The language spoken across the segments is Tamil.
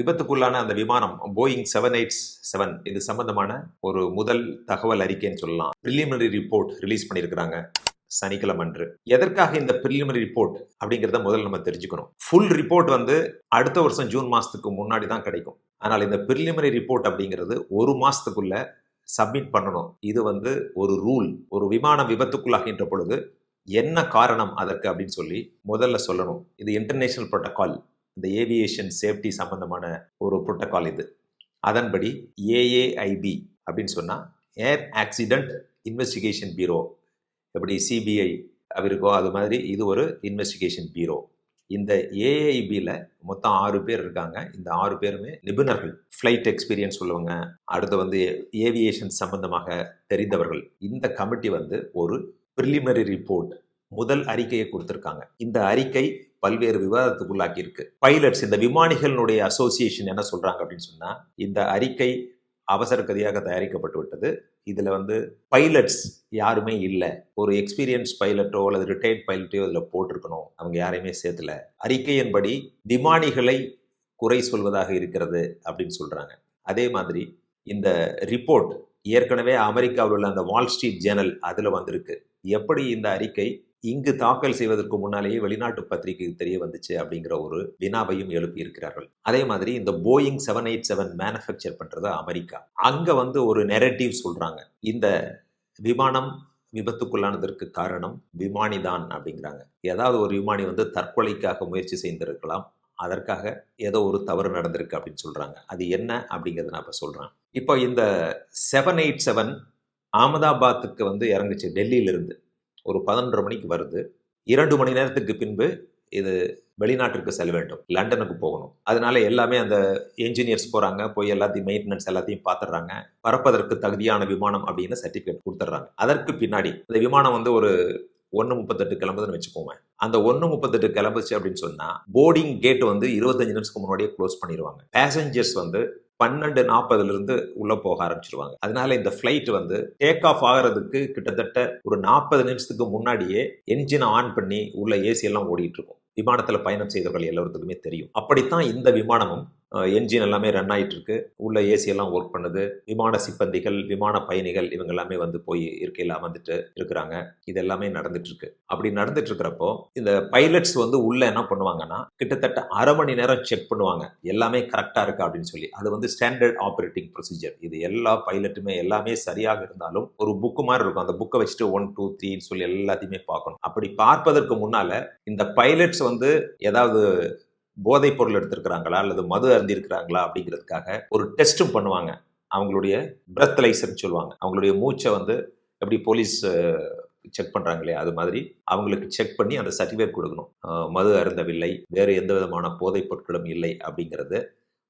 விபத்துக்குள்ளான அந்த விமானம் போயிங் செவன் எயிட் செவன் இது சம்பந்தமான ஒரு முதல் தகவல் அறிக்கைன்னு சொல்லலாம். ப்ரிலிமினரி ரிப்போர்ட் ரிலீஸ் பண்ணியிருக்கிறாங்க சனிக்கிழமை அன்று எதற்காக இந்த ப்ரிலிமினரி ரிப்போர்ட் அப்படிங்கிறத முதல்ல நம்ம தெரிஞ்சுக்கணும். ஃபுல் ரிப்போர்ட் வந்து அடுத்த வருஷம் ஜூன் மாதத்துக்கு முன்னாடி தான் கிடைக்கும். ஆனால் இந்த ப்ரிலிமினரி ரிப்போர்ட் அப்படிங்கிறது ஒரு மாதத்துக்குள்ள சப்மிட் பண்ணணும். இது வந்து ஒரு ரூல் ஒரு விமானம் விபத்துக்குள்ளாகின்ற பொழுது என்ன காரணம் அதற்கு அப்படின்னு சொல்லி முதல்ல சொல்லணும். இது இன்டர்நேஷனல் ப்ரோட்டோகால் இந்த ஏவியேஷன் சேஃப்டி சம்பந்தமான ஒரு புரோட்டோகால் இது. அதன்படி ஏஏஐபி அப்படின்னு சொன்னால் ஏர் ஆக்சிடென்ட் இன்வெஸ்டிகேஷன் பீரோ எப்படி சிபிஐ இருக்கோ அது மாதிரி இது ஒரு இன்வெஸ்டிகேஷன் பீரோ இந்த ஏஐபியில் மொத்தம் ஆறு பேர் இருக்காங்க. இந்த ஆறு பேருமே நிபுணர்கள். ஃப்ளைட் எக்ஸ்பீரியன்ஸ் உள்ளவங்க. அடுத்து வந்து ஏவியேஷன் சம்பந்தமாக தெரிந்தவர்கள். இந்த கமிட்டி வந்து ஒரு ப்ரிலிமினரி ரிப்போர்ட் முதல் அறிக்கையை கொடுத்துருக்காங்க. இந்த அறிக்கை பல்வேறு விவாதத்துக்குள்ளாக்கியிருக்கு. பைலட்ஸ் இந்த விமானிகளுடைய அசோசியேஷன் என்ன சொல்றாங்க அப்படின்னு சொன்னா இந்த அறிக்கை அவசர கதியாக தயாரிக்கப்பட்டு விட்டது. இதில் வந்து பைலட்ஸ் யாருமே இல்லை. ஒரு எக்ஸ்பீரியன்ஸ் பைலட்டோ அல்லது ரிட்டையர்ட் பைலட்டையோ இதில் போட்டிருக்கணும். அவங்க யாரையுமே சேர்த்துல. அறிக்கையின்படி விமானிகளை குறை சொல்வதாக இருக்கிறது அப்படின்னு சொல்கிறாங்க அதே மாதிரி இந்த ரிப்போர்ட் ஏற்கனவே அமெரிக்காவில் உள்ள அந்த வால் ஸ்ட்ரீட் ஜேர்னல் அதில் வந்திருக்கு. எப்படி இந்த அறிக்கை இங்கு தாக்கல் செய்வதற்கு முன்னாலேயே வெளிநாட்டு பத்திரிகைக்கு தெரிய வந்துச்சு அப்படிங்கிற ஒரு வினாவையும் எழுப்பியிருக்கிறார்கள். அதே மாதிரி இந்த Boeing seven eight seven manufacture பண்றது அமெரிக்கா. அங்க வந்து ஒரு நெரட்டிவ் சொல்றாங்க. இந்த விமானம் விபத்துக்குள்ளானதற்கு காரணம் விமானி தான் அப்படிங்கிறாங்க. ஏதாவது ஒரு விமானி வந்து தற்கொலைக்காக முயற்சி செய்திருக்கலாம். அதற்காக ஏதோ ஒரு தவறு நடந்திருக்கு அப்படின்னு சொல்றாங்க. அது என்ன அப்படிங்கிறத நான் இப்போ சொல்றேன். இப்போ இந்த செவன் எயிட் செவன் அகமதாபாத்துக்கு வந்து இறங்குச்சு டெல்லியிலிருந்து. ஒரு பதினொன்றரை மணிக்கு வருது. இரண்டு மணி நேரத்துக்கு பின்பு இது வெளிநாட்டிற்கு செல்ல வேண்டும். லண்டனுக்கு போகணும். அதனால எல்லாமே அந்த என்ஜினியர்ஸ் போகிறாங்க போய் எல்லாத்தையும் மெயின்டெனன்ஸ் எல்லாத்தையும் பார்த்துடுறாங்க பறப்பதற்கு தகுதியான விமானம் அப்படின்னு சர்டிஃபிகேட் கொடுத்துட்றாங்க. அதற்கு பின்னாடி இந்த விமானம் வந்து ஒரு ஒன்று முப்பத்தெட்டு கிளம்புதுன்னு வச்சுக்கோங்க. அந்த ஒன்று முப்பத்தெட்டு கிளம்புச்சு அப்படின்னு சொன்னால் போர்டிங் கேட் வந்து இருபத்தஞ்சு நிமிஷத்துக்கு முன்னாடியே க்ளோஸ் பண்ணிடுவாங்க. பேசஞ்சர்ஸ் வந்து பன்னெண்டு நாற்பதுலேருந்து உள்ளே போக ஆரம்பிச்சிருவாங்க. அதனால இந்த ஃப்ளைட் வந்து டேக் ஆஃப் ஆகிறதுக்கு கிட்டத்தட்ட ஒரு நாற்பது நிமிஷத்துக்கு முன்னாடியே என்ஜினை ஆன் பண்ணி உள்ள ஏசி எல்லாம் ஓடிட்டு இருக்கும். விமானத்தில் பயணம் செய்தவர்கள் எல்லாத்துக்குமே தெரியும். அப்படித்தான் இந்த விமானமும் என்ஜின் எல்லாமே ரன் ஆயிட்டு இருக்கு உள்ள ஏசி எல்லாம் ஒர்க் பண்ணுது. விமான சிப்பந்திகள் விமான பயணிகள் இவங்க எல்லாமே வந்து போய் இருக்கையில் அமர்ந்துட்டு இருக்கிறாங்க. இது எல்லாமே நடந்துட்டு இருக்கு அப்படி நடந்துட்டு இருக்கிறப்போ இந்த பைலட்ஸ் வந்து உள்ள என்ன பண்ணுவாங்கன்னா கிட்டத்தட்ட அரை மணி நேரம் செக் பண்ணுவாங்க. எல்லாமே கரெக்டாக இருக்கு அப்படின்னு சொல்லி. அது வந்து ஸ்டாண்டர்ட் ஆப்ரேட்டிங் ப்ரொசீஜர் இது எல்லா பைலட்டுமே எல்லாமே சரியாக இருந்தாலும் ஒரு புக்கு மாதிரி இருக்கும். அந்த புக்கை வச்சுட்டு ஒன் டூ த்ரீன்னு சொல்லி எல்லாத்தையுமே பார்க்கணும். அப்படி பார்ப்பதற்கு முன்னால இந்த பைலட்ஸ் வந்து ஏதாவது போதைப் பொருள் எடுத்திருக்கிறாங்களா அல்லது மது அருந்திருக்கிறாங்களா அப்படிங்கிறதுக்காக ஒரு டெஸ்ட்டும் பண்ணுவாங்க. அவங்களுடைய பிரத்லைசர்னு சொல்லுவாங்க. அவங்களுடைய மூச்சை வந்து எப்படி போலீஸ் செக் பண்ணுறாங்களே அது மாதிரி அவங்களுக்கு செக் பண்ணி அந்த சர்டிஃபிகேட் கொடுக்கணும். மது அருந்தவில்லை. வேறு எந்த விதமான போதைப் பொருட்களும் இல்லை அப்படிங்கிறது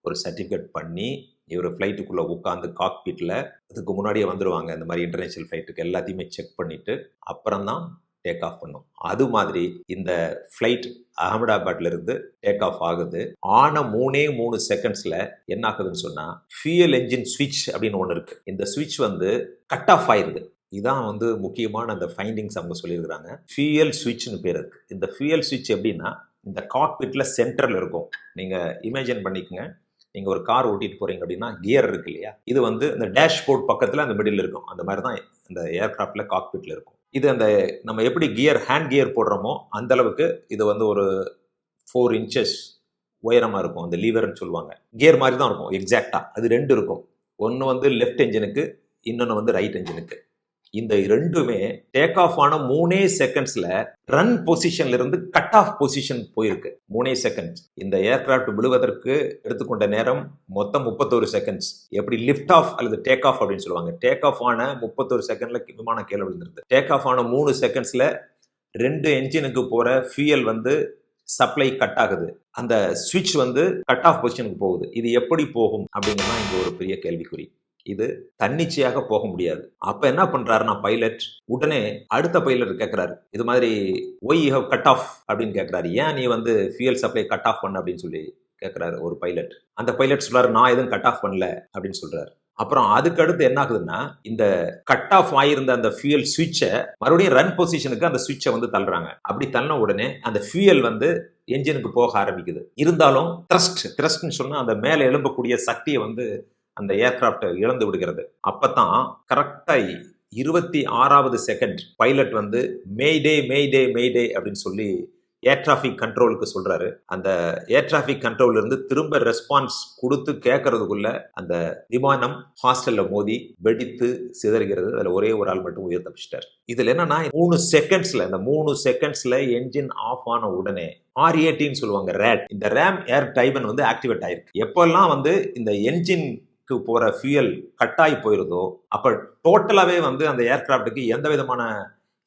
ஒரு சர்டிஃபிகேட் பண்ணி இவர் ஃப்ளைட்டுக்குள்ளே உட்காந்து காக்பீட்டில் அதுக்கு முன்னாடியே வந்துடுவாங்க. இந்த மாதிரி இன்டர்நேஷ்னல் ஃப்ளைட்டுக்கு எல்லாத்தையுமே செக் பண்ணிவிட்டு அப்புறம் தான் டேக் ஆஃப் பண்ணும். அது மாதிரி இந்த ஃப்ளைட் அகமதாபாத்ல இருந்து டேக் ஆஃப் ஆகுது. ஆன மூணே மூணு செகண்ட்ஸ்ல என்ன ஆகுதுன்னு சொன்னா ஃபியூயல் என்ஜின் ஸ்விட்ச் அப்படின்னு ஒன்று இருக்கு. இந்த ஸ்விட்ச் வந்து கட் ஆஃப் ஆயிருது. இதான் வந்து முக்கியமான அந்த ஃபைண்டிங்ஸ் அவங்க சொல்லியிருக்கிறாங்க. ஃபியூயல் ஸ்விட்ச்னு பேர் இருக்கு. இந்த ஃபியூயல் ஸ்விட்ச் எப்படின்னா இந்த காக்பிட்ல சென்டர்ல இருக்கும். நீங்க இமேஜின் பண்ணிக்கோங்க. நீங்க ஒரு கார் ஓட்டிட்டு போறீங்க அப்படின்னா கியர் இருக்கு இல்லையா? இது வந்து இந்த டேஷ்போர்ட் பக்கத்துல அந்த மிடில் இருக்கும். அந்த மாதிரி தான் இந்த ஏர்கிராஃப்ட்ல காக்பிட்ல இருக்கும். இது அந்த நம்ம எப்படி கியர் ஹேண்ட் கியர் போடுறோமோ அந்த அளவுக்கு இது வந்து ஒரு ஃபோர் இன்ச்சஸ் உயரமாக இருக்கும். அந்த லீவர்னு சொல்லுவாங்க. கியர் மாதிரி தான் இருக்கும் எக்ஸாக்டாக அது ரெண்டு இருக்கும். ஒன்று வந்து லெஃப்ட் என்ஜினுக்கு இன்னொன்று வந்து ரைட் என்ஜினுக்கு இந்த ரெண்டுமே டேக் ஆஃப் ஆன மூணே செகண்ட்ஸ்ல ரன் பொசிஷன்ல இருந்து கட் ஆஃப் பொசிஷன் போயிருக்கு. மூணே செகண்ட்ஸ் இந்த ஏர்கிராஃப்ட் விழுவதற்கு எடுத்துக்கொண்ட நேரம் மொத்தம் முப்பத்தோரு செகண்ட்ஸ் எப்படி லிஃப்ட் ஆஃப் அல்லது டேக் ஆஃப் அப்படின்னு சொல்லுவாங்க. டேக் ஆஃப் ஆன முப்பத்தோரு செகண்ட்ல விமானம் கீழே விழுந்துருது. டேக் ஆஃப் ஆன மூணு செகண்ட்ஸ்ல ரெண்டு என்ஜினுக்கு போற ஃபியூயல் வந்து சப்ளை கட் ஆகுது. அந்த சுவிட்ச் வந்து கட் ஆஃப் பொசிஷனுக்கு போகுது. இது எப்படி போகும் அப்படிங்கிறது இங்க ஒரு பெரிய கேள்விக்குறி. இது தன்னிச்சையாக போக முடியாது. அப்ப என்ன பண்றாருன்னா பைலட் உடனே அடுத்த பைலட் கேட்கிறாரு இது மாதிரி ஒய் ஹவ் கட் ஆஃப் அப்படின்னு கேட்கிறாரு ஏன் நீ வந்து ஃபியூயல் சப்ளை கட் ஆஃப் பண்ண? அப்படின்னு சொல்லி கேட்கிறாரு ஒரு பைலட் அந்த பைலட் சொல்றாரு நான் எதுவும் கட் ஆஃப் பண்ணல அப்படின்னு சொல்றாரு. அப்புறம் அதுக்கு அடுத்து என்ன ஆகுதுன்னா இந்த கட் ஆஃப் ஆயிருந்த அந்த ஃபியூயல் சுவிட்சை மறுபடியும் ரன் பொசிஷனுக்கு அந்த சுவிட்சை வந்து தள்ளுறாங்க. அப்படி தள்ளின உடனே அந்த ஃபியூயல் வந்து என்ஜினுக்கு போக ஆரம்பிக்குது. இருந்தாலும் த்ரஸ்ட் த்ரஸ்ட்னு சொன்னால் அந்த மேலே எழும்பக்கூடிய சக்தியை வந்து அந்த ஏர்கிராஃப்ட் இழந்து விடுகிறது. அப்பதான் கரெக்டா இருபத்தி ஆறாவது செகண்ட் பைலட் வந்து மெய்டே மெய்டே மெய்டே அப்படின்னு சொல்லி ஏர் டிராஃபிக் கண்ட்ரோலுக்கு சொல்றாரு. அந்த ஏர் டிராஃபிக் கண்ட்ரோல் இருந்து திரும்ப ரெஸ்பான்ஸ் கொடுத்து கேட்கறதுக்குள்ள அந்த விமானம் ஹாஸ்டல்ல மோதி வெடித்து சிதறுகிறது. அதுல ஒரே ஒரு ஆள் மட்டும் உயிர் தப்பிச்சிட்டார். இதுல என்னன்னா மூணு செகண்ட்ஸ்ல இந்த மூணு செகண்ட்ஸ்ல என்ஜின் ஆஃப் ஆன உடனே ஆர் ஏட்டின்னு சொல்லுவாங்க ரேட் இந்த ரேம் ஏர் டைபன் வந்து ஆக்டிவேட் ஆயிருக்கு. எப்பெல்லாம் வந்து இந்த என்ஜின் போகிற ஃபியூயல் கட்டாகி போயிருதோ அப்போ டோட்டலாகவே வந்து அந்த ஏர்கிராஃப்டுக்கு எந்த விதமான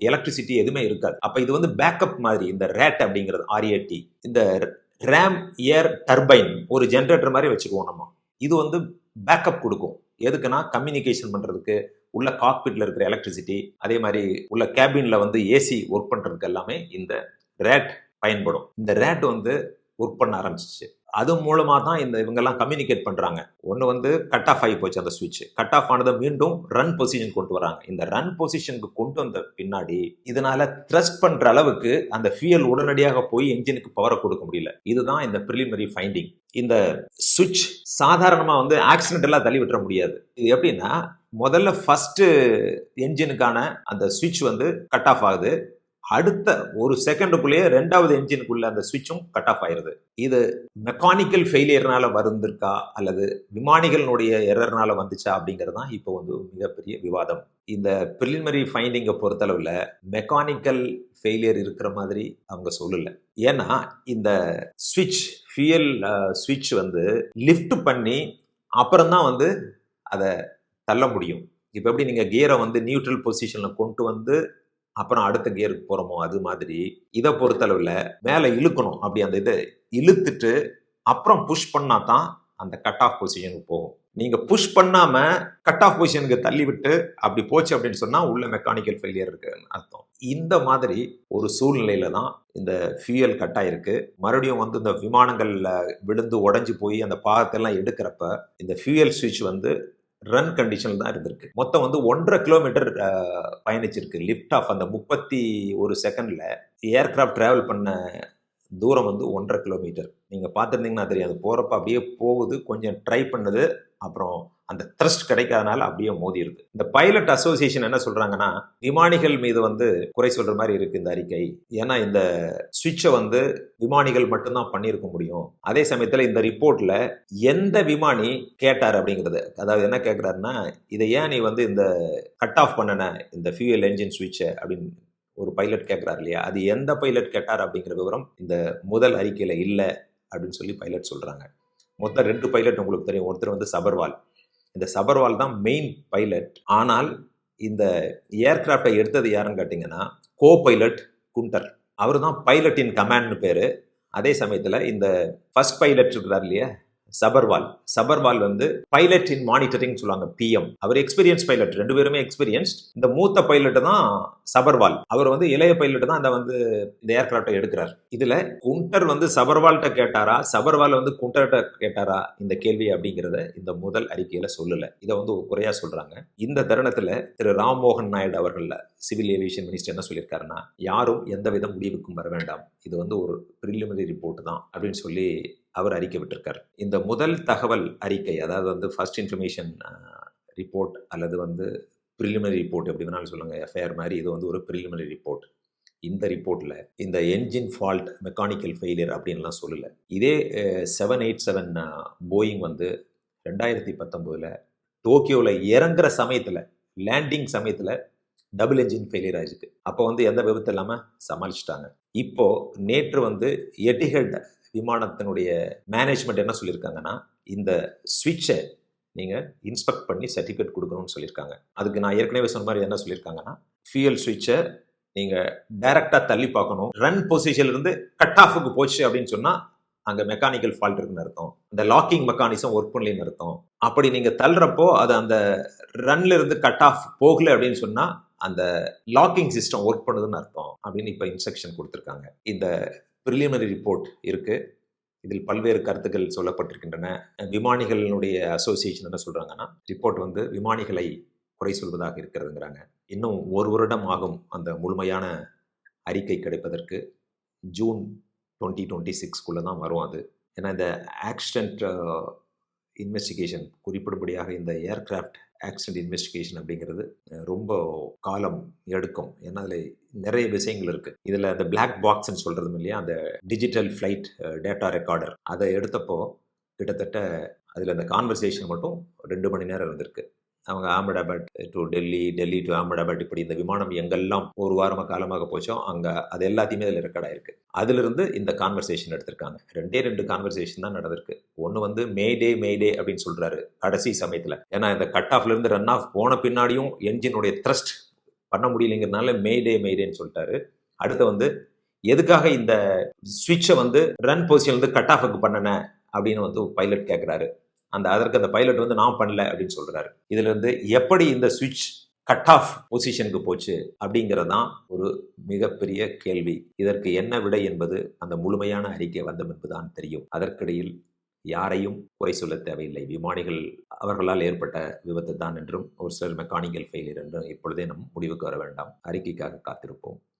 எலக்ட்ரிசிட்டி எதுவுமே இருக்காது. அப்போ இது வந்து பேக்கப் மாதிரி இந்த ரேட் அப்படிங்கிறது ஆர்ஏடி இந்த ரேம் ஏர் டர்பைன் ஒரு ஜென்ரேட்டர் மாதிரி வச்சுக்குவோம் நம்ம. இது வந்து பேக்கப் கொடுக்கும். எதுக்குன்னா கம்யூனிகேஷன் பண்ணுறதுக்கு உள்ள காக்பிட்டில் இருக்கிற எலக்ட்ரிசிட்டி அதே மாதிரி உள்ள கேபினில் வந்து ஏசி ஒர்க் பண்ணுறதுக்கு எல்லாமே இந்த ரேட் பயன்படும். இந்த ரேட் வந்து ஒர்க் பண்ண ஆரம்பிச்சிச்சு. அது மூலமாக தான் இந்த இவங்கெல்லாம் கம்யூனிகேட் பண்ணுறாங்க ஒன்று வந்து கட் ஆஃப் ஆகி போச்சு அந்த சுவிட்ச் கட் ஆஃப் ஆனதை மீண்டும் ரன் பொசிஷன் கொண்டு வராங்க. இந்த ரன் பொசிஷனுக்கு கொண்டு வந்த பின்னாடி இதனால த்ரஸ்ட் பண்ணுற அளவுக்கு அந்த ஃபியூயல் உடனடியாக போய் என்ஜினுக்கு பவரை கொடுக்க முடியல. இதுதான் இந்த ப்ரிலிமினரி ஃபைண்டிங் இந்த சுவிட்ச் சாதாரணமாக வந்து ஆக்சிடென்டெல்லாம் தள்ளி விட்டுற முடியாது. இது எப்படின்னா முதல்ல ஃபஸ்ட்டு என்ஜினுக்கான அந்த சுவிட்ச் வந்து கட் ஆஃப் ஆகுது. அடுத்த ஒரு செகண்டுக்குள்ளேயே ரெண்டாவது என்ஜினுக்குள்ள அந்த சுவிட்சும் கட் ஆஃப் ஆயிருது. இது மெக்கானிக்கல் ஃபெயிலியர்னால வந்திருக்கா அல்லது விமானிகளினுடைய எரர்னால வந்துச்சா? அப்படிங்கிறது தான் இப்போ வந்து மிகப்பெரிய விவாதம். இந்த ப்ரிலிமினரி ஃபைண்டிங்கை பொறுத்தளவில் மெக்கானிக்கல் ஃபெயிலியர் இருக்கிற மாதிரி அவங்க சொல்லலை. ஏன்னா இந்த சுவிட்ச் ஃபியல் சுவிட்ச் வந்து லிஃப்ட் பண்ணி அப்புறம் தான் வந்து அதை தள்ள முடியும். இப்போ எப்படி நீங்கள் கியரை வந்து நியூட்ரல் பொசிஷனில் கொண்டு வந்து அப்புறம் அடுத்த கியருக்கு போகிறோமோ அது மாதிரி. இதை பொறுத்தளவில் மேலே இழுக்கணும். அப்படி அந்த இதை இழுத்துட்டு அப்புறம் புஷ் பண்ணா தான் அந்த கட் ஆஃப் பொசிஷனுக்கு போகும். நீங்க புஷ் பண்ணாம கட் ஆஃப் பொசிஷனுக்கு தள்ளி விட்டு அப்படி போச்சு அப்படின்னு சொன்னா உள்ள மெக்கானிக்கல் ஃபெயிலியர் இருக்குன்னு அர்த்தம். இந்த மாதிரி ஒரு சூழ்நிலையில தான் இந்த ஃபியூயல் கட் ஆயிருக்கு. மறுபடியும் வந்து இந்த விமானங்கள்ல விழுந்து உடஞ்சி போய் அந்த பாகத்தெல்லாம் எடுக்கிறப்ப இந்த ஃபியூயல் சுவிட்ச் வந்து ரன் கண்டிஷனில் தான் இருந்திருக்கு. மொத்தம் வந்து ஒன்றரை கிலோமீட்டர் பயணிச்சிருக்கு. லிஃப்ட் ஆஃப் அந்த முப்பத்தி ஒரு செகண்டில் ஏர்கிராஃப்ட் ட்ராவல் பண்ண தூரம் வந்து ஒன்றரை கிலோமீட்டர் நீங்கள் பார்த்துருந்தீங்கன்னா தெரியாது. போகிறப்ப அப்படியே போகுது. கொஞ்சம் ட்ரை பண்ணது அப்புறம் அந்த த்ரஸ்ட் கிடைக்காதனால அப்படியே மோதிடுது இந்த பைலட் அசோசியேஷன் என்ன சொல்றாங்கன்னா விமானிகள் மீது வந்து குறை சொல்ற மாதிரி இருக்கு இந்த அறிக்கை. ஏன்னா இந்த சுவிட்சை வந்து விமானிகள் மட்டும்தான் பண்ணியிருக்க முடியும். அதே சமயத்தில் இந்த ரிப்போர்ட்ல எந்த விமானி கேட்டார் அப்படிங்கிறது. அதாவது என்ன கேட்குறாருன்னா இதை ஏன் நீ வந்து இந்த கட் ஆஃப் பண்ணன இந்த ஃபியூயல் என்ஜின் சுவிட்சை அப்படின்னு ஒரு பைலட் கேட்குறாரு இல்லையா? அது எந்த பைலட் கேட்டார் அப்படிங்கிற விவரம் இந்த முதல் அறிக்கையில் இல்லை அப்படின்னு சொல்லி பைலட் சொல்கிறாங்க மொத்தம் ரெண்டு பைலட் உங்களுக்கு தெரியும். ஒருத்தர் வந்து சபர்வால். இந்த சபர்வால் தான் மெயின் பைலட் ஆனால் இந்த ஏர்கிராஃப்டை எடுத்தது யாருன்னு கேட்டிங்கன்னா கோ பைலட் குண்டர். அவர் தான் பைலட் இன் கமாண்ட்னு பேர். அதே சமயத்தில் இந்த ஃபர்ஸ்ட் பைலட் இருக்கிறார் இல்லையா? சபர்வால். சபர்வால் வந்து பைலட் இன் மானிட்டரிங் சொல்லுவாங்க பிஎம் அவர் எக்ஸ்பீரியன்ஸ் பைலட் ரெண்டு பேருமே எக்ஸ்பீரியன்ஸ்ட் இந்த மூத்த பைலட் தான் சபர்வால். அவர் வந்து இளைய பைலட் தான் அந்த வந்து இந்த ஏர்கிராஃப்டை எடுக்கிறார். இதுல குண்டர் வந்து சபர்வால்கிட்ட கேட்டாரா? சபர்வால் வந்து குண்டர்கிட்ட கேட்டாரா? இந்த கேள்வி அப்படிங்கிறத இந்த முதல் அறிக்கையில சொல்லல. இதை வந்து குறையா சொல்றாங்க. இந்த தருணத்துல திரு ராம்மோகன் நாயுடு அவர்கள சிவில் ஏவியேஷன் மினிஸ்டர் என்ன சொல்லியிருக்காருன்னா யாரும் எந்தவித முடிவுக்கும் வர வேண்டாம். இது வந்து ஒரு ப்ரிலிமினரி ரிப்போர்ட் தான் அப்படின்னு சொல்லி அவர் அறிக்கை விட்டிருக்கார் இந்த முதல் தகவல் அறிக்கை அதாவது வந்து ஃபர்ஸ்ட் இன்ஃபர்மேஷன் ரிப்போர்ட் அல்லது வந்து ப்ரிலிமினரி ரிப்போர்ட் எப்படி வேணாலும் சொல்லுங்கள் எஃப்ஐஆர் மாதிரி இது வந்து ஒரு ப்ரிலிமினரி ரிப்போர்ட் இந்த ரிப்போர்ட்டில் இந்த என்ஜின் ஃபால்ட் மெக்கானிக்கல் ஃபெயிலியர் அப்படின்லாம் சொல்லலை. இதே செவன் எயிட் செவன் போயிங் வந்து ரெண்டாயிரத்தி பத்தொம்போதில் டோக்கியோவில் இறங்குற சமயத்தில் லேண்டிங் சமயத்தில் டபுள் என்ஜின் ஃபெயிலியர் ஆயிருக்கு. அப்போ வந்து எந்த விபத்து இல்லாமல் சமாளிச்சிட்டாங்க. இப்போது நேற்று வந்து எட்டிஹெட் விமானத்தினுடைய மேனேஜ்மெண்ட் என்ன சொல்லியிருக்காங்கன்னா இந்த ஸ்விட்சை நீங்கள் இன்ஸ்பெக்ட் பண்ணி சர்டிஃபிகேட் கொடுக்கணும்னு சொல்லியிருக்காங்க. அதுக்கு நான் ஏற்கனவே சொன்ன மாதிரி என்ன சொல்லியிருக்காங்கன்னா ஃபியூயல் ஸ்விட்சை நீங்கள் டைரெக்டாக தள்ளி பார்க்கணும். ரன் பொசிஷன்லேருந்து கட் ஆஃபுக்கு போச்சு அப்படின்னு சொன்னால் அங்கே மெக்கானிக்கல் ஃபால்ட் இருக்குன்னு அர்த்தம். இந்த லாக்கிங் மெக்கானிசம் ஒர்க் பண்ணலன்னு அர்த்தம். அப்படி நீங்கள் தள்ளுறப்போ அது அந்த ரன்ல இருந்து கட் ஆஃப் போகலை அப்படின்னு சொன்னால் அந்த லாக்கிங் சிஸ்டம் ஒர்க் பண்ணுதுன்னு அர்த்தம் அப்படின்னு இப்போ இன்ஸ்ட்ரக்ஷன் கொடுத்துருக்காங்க. இந்த ப்ரிலிமினரி ரிப்போர்ட் இருக்குது இதில் பல்வேறு கருத்துக்கள் சொல்லப்பட்டிருக்கின்றன. விமானிகளினுடைய அசோசியேஷன் என்ன சொல்கிறாங்கன்னா ரிப்போர்ட் வந்து விமானிகளை குறை சொல்வதாக இருக்கிறதுங்கிறாங்க. இன்னும் ஒரு வருடம் ஆகும் அந்த முழுமையான அறிக்கை கிடைப்பதற்கு. ஜூன் டுவெண்ட்டி டுவெண்ட்டி சிக்ஸ்க்குள்ளே தான் வரும் அது. ஏன்னா இந்த ஆக்சிடென்ட் இன்வெஸ்டிகேஷன் uh, குறிப்பிடும்படியாக இந்த ஏர்கிராஃப்ட் ஆக்சிடென்ட் இன்வெஸ்டிகேஷன் அப்படிங்கிறது ரொம்ப காலம் எடுக்கும். ஏன்னா அதில் நிறைய விஷயங்கள் இருக்குது இதில் அந்த பிளாக் பாக்ஸ்ன்னு சொல்கிறதும் இல்லையா அந்த டிஜிட்டல் ஃப்ளைட் டேட்டா ரெக்கார்டர் அதை எடுத்தப்போ கிட்டத்தட்ட அதில் அந்த கான்வர்சேஷன் மட்டும் ரெண்டு மணி நேரம் இருந்திருக்கு. அவங்க அகமதாபாத் டு டெல்லி டெல்லி டு அகமதாபாத் இப்படி இந்த விமானம் எங்கெல்லாம் ஒரு வாரமாக காலமாக போச்சோ அங்கே அது எல்லாத்தையுமே அதில் ரெக்கார்ட் ஆயிருக்கு. அதிலிருந்து இந்த கான்வர்சேஷன் எடுத்திருக்காங்க. ரெண்டே ரெண்டு கான்வர்சேஷன் தான் நடந்திருக்கு. ஒன்று வந்து மேடே மேடே அப்படின்னு சொல்கிறாரு கடைசி சமயத்தில். ஏன்னா இந்த கட் ஆஃப்லேருந்து ரன் ஆஃப் போன பின்னாடியும் என்ஜினுடைய த்ரஸ்ட் பண்ண முடியலைங்கிறதுனால மேடே மேடேன்னு சொல்லிட்டாரு. அடுத்து வந்து எதுக்காக இந்த ஸ்விட்சை வந்து ரன் பொசிஷன்லேருந்து கட் ஆஃபுக்கு பண்ணன அப்படின்னு வந்து பைலட் கேட்குறாரு அந்த அதற்கு அந்த பைலட் வந்து நான் பண்ணல அப்படின்னு சொல்கிறாரு இதுல இருந்து எப்படி இந்த சுவிட்ச் கட் ஆஃப் பொசிஷனுக்கு போச்சு அப்படிங்கிறது தான் ஒரு மிகப்பெரிய கேள்வி. இதற்கு என்ன விடை என்பது அந்த முழுமையான அறிக்கை வந்தம் என்பதுதான் தெரியும். அதற்கிடையில் யாரையும் குறை சொல்ல தேவையில்லை. விமானிகள் அவர்களால் ஏற்பட்ட விபத்து தான் என்றும் ஒரு சிலர் மெக்கானிக்கல் ஃபெயிலியர் என்றும் இப்பொழுதே நம் முடிவுக்கு வர வேண்டாம். அறிக்கைக்காக காத்திருப்போம்.